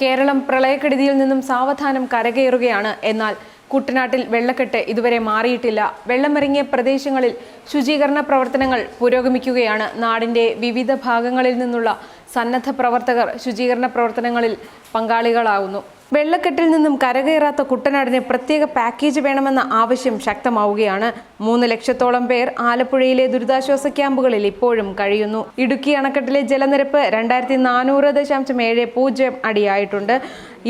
കേരളം പ്രളയക്കെടുതിയിൽ നിന്നും സാവധാനം കരകയറുകയാണ്. എന്നാൽ കുട്ടനാട്ടിൽ വെള്ളക്കെട്ട് ഇതുവരെ മാറിയിട്ടില്ല. വെള്ളമിറങ്ങിയ പ്രദേശങ്ങളിൽ ശുചീകരണ പ്രവർത്തനങ്ങൾ പുരോഗമിക്കുകയാണ്. നാടിന്റെ വിവിധ ഭാഗങ്ങളിൽ നിന്നുള്ള സന്നദ്ധ പ്രവർത്തകർ ശുചീകരണ പ്രവർത്തനങ്ങളിൽ പങ്കാളികളാകുന്നു വെള്ളക്കെട്ടിൽ നിന്നും കരകയറാത്ത കുട്ടനാടിന് പ്രത്യേക പാക്കേജ് വേണമെന്ന ആവശ്യം ശക്തമാവുകയാണ്. മൂന്ന് ലക്ഷത്തോളം പേർ ആലപ്പുഴയിലെ ദുരിതാശ്വാസ ക്യാമ്പുകളിൽ ഇപ്പോഴും കഴിയുന്നു. ഇടുക്കി അണക്കെട്ടിലെ ജലനിരപ്പ് രണ്ടായിരത്തി നാനൂറ് ദശാംശം ഏഴ് പൂജ്യം അടിയായിട്ടുണ്ട്.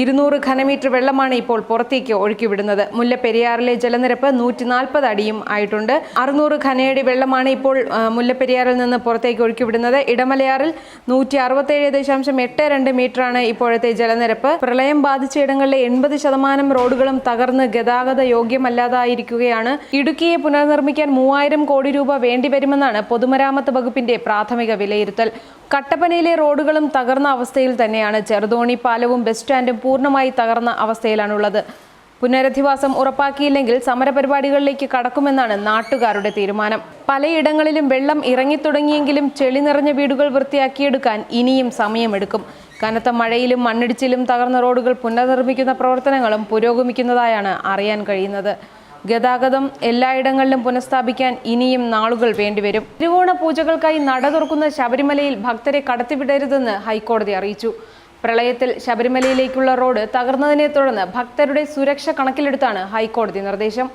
ഇരുന്നൂറ് ഘനമീറ്റർ വെള്ളമാണ് ഇപ്പോൾ പുറത്തേക്ക് ഒഴുക്കിവിടുന്നത്. മുല്ലപ്പെരിയാറിലെ ജലനിരപ്പ് നൂറ്റി നാൽപ്പത് അടിയും ആയിട്ടുണ്ട്. അറുന്നൂറ് ഘനയടി വെള്ളമാണ് ഇപ്പോൾ മുല്ലപ്പെരിയാറിൽ നിന്ന് പുറത്തേക്ക് ഒഴുക്കിവിടുന്നത്. ഇടമലയാറിൽ നൂറ്റി അറുപത്തേഴ് ദശാംശം എട്ട് രണ്ട് മീറ്ററാണ് ഇപ്പോഴത്തെ ജലനിരപ്പ്. പ്രളയം ബാധിച്ച ഇടങ്ങളിലെ എൺപത് ശതമാനം റോഡുകളും തകർന്ന് ഗതാഗത യോഗ്യമല്ലാതായിരിക്കുകയാണ്. ഇടുക്കിയെ പുനർനിർമ്മിക്കാൻ മൂവായിരം കോടി രൂപ വേണ്ടിവരുമെന്നാണ് പൊതുമരാമത്ത് വകുപ്പിന്റെ പ്രാഥമിക വിലയിരുത്തൽ. കട്ടപ്പനയിലെ റോഡുകളും തകർന്ന അവസ്ഥയിൽ തന്നെയാണ് ചെറുതോണി പാലവും ബസ് സ്റ്റാൻഡും പൂർണമായി തകർന്ന അവസ്ഥയിലാണുള്ളത്. പുനരധിവാസം ഉറപ്പാക്കിയില്ലെങ്കിൽ സമരപരിപാടികളിലേക്ക് കടക്കുമെന്നാണ് നാട്ടുകാരുടെ തീരുമാനം. പലയിടങ്ങളിലും വെള്ളം ഇറങ്ങിത്തുടങ്ങിയെങ്കിലും ചെളി നിറഞ്ഞ വീടുകൾ വൃത്തിയാക്കിയെടുക്കാൻ ഇനിയും സമയമെടുക്കും. കനത്ത മഴയിലും മണ്ണിടിച്ചിലും തകർന്ന റോഡുകൾ പുനർനിർമ്മിക്കുന്ന പ്രവർത്തനങ്ങളും പുരോഗമിക്കുന്നതായാണ് അറിയാൻ കഴിയുന്നത്. ഗതാഗതം എല്ലായിടങ്ങളിലും പുനഃസ്ഥാപിക്കാൻ ഇനിയും നാളുകൾ വേണ്ടിവരും. തിരുവോണ പൂജകൾക്കായി നട തുറക്കുന്ന ശബരിമലയിൽ ഭക്തരെ കടത്തിവിടരുതെന്ന് ഹൈക്കോടതി അറിയിച്ചു. പ്രളയത്തിൽ ശബരിമലയിലേക്കുള്ള റോഡ് തകർന്നതിനെ തുടർന്ന് ഭക്തരുടെ സുരക്ഷ കണക്കിലെടുത്താണ് ഹൈക്കോടതി നിർദ്ദേശം.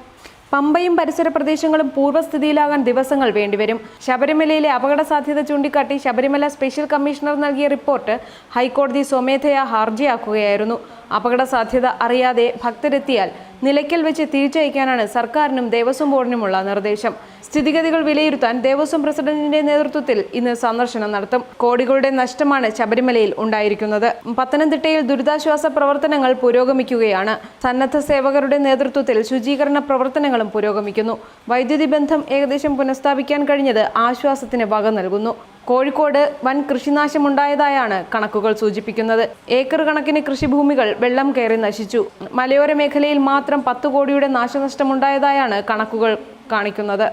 പമ്പയും പരിസര പ്രദേശങ്ങളും പൂർവസ്ഥിതിയിലാകാൻ ദിവസങ്ങൾ വേണ്ടിവരും. ശബരിമലയിലെ അപകട സാധ്യത ചൂണ്ടിക്കാട്ടി ശബരിമല സ്പെഷ്യൽ കമ്മീഷണർ നൽകിയ റിപ്പോർട്ട് ഹൈക്കോടതി സ്വമേധയാ ഹർജിയാക്കുകയായിരുന്നു. അപകട സാധ്യത അറിയാതെ ഭക്തരെത്തിയാൽ നിലയ്ക്കൽ വെച്ച് തിരിച്ചയക്കാനാണ് സർക്കാരിനും ദേവസ്വം ബോർഡിനുമുള്ള നിർദ്ദേശം. സ്ഥിതിഗതികൾ വിലയിരുത്താൻ ദേവസ്വം പ്രസിഡന്റിന്റെ നേതൃത്വത്തിൽ ഇന്ന് സന്ദർശനം നടത്തും. കോടികളുടെ നഷ്ടമാണ് ശബരിമലയിൽ ഉണ്ടായിരിക്കുന്നത്. പത്തനംതിട്ടയിൽ ദുരിതാശ്വാസ പ്രവർത്തനങ്ങൾ പുരോഗമിക്കുകയാണ്. സന്നദ്ധ സേവകരുടെ നേതൃത്വത്തിൽ ശുചീകരണ പ്രവർത്തനങ്ങളും പുരോഗമിക്കുന്നു. വൈദ്യുതി ബന്ധം ഏകദേശം പുനഃസ്ഥാപിക്കാൻ കഴിഞ്ഞത് ആശ്വാസത്തിന് വക നൽകുന്നു. കോഴിക്കോട് വൻ കൃഷിനാശമുണ്ടായതായാണ് കണക്കുകൾ സൂചിപ്പിക്കുന്നത്. ഏക്കർ കണക്കിന് കൃഷിഭൂമികൾ വെള്ളം കയറി നശിച്ചു. മലയോര മേഖലയിൽ മാത്രം പത്ത് കോടിയുടെ നാശനഷ്ടമുണ്ടായതായാണ് കണക്കുകൾ കാണിക്കുന്നത്.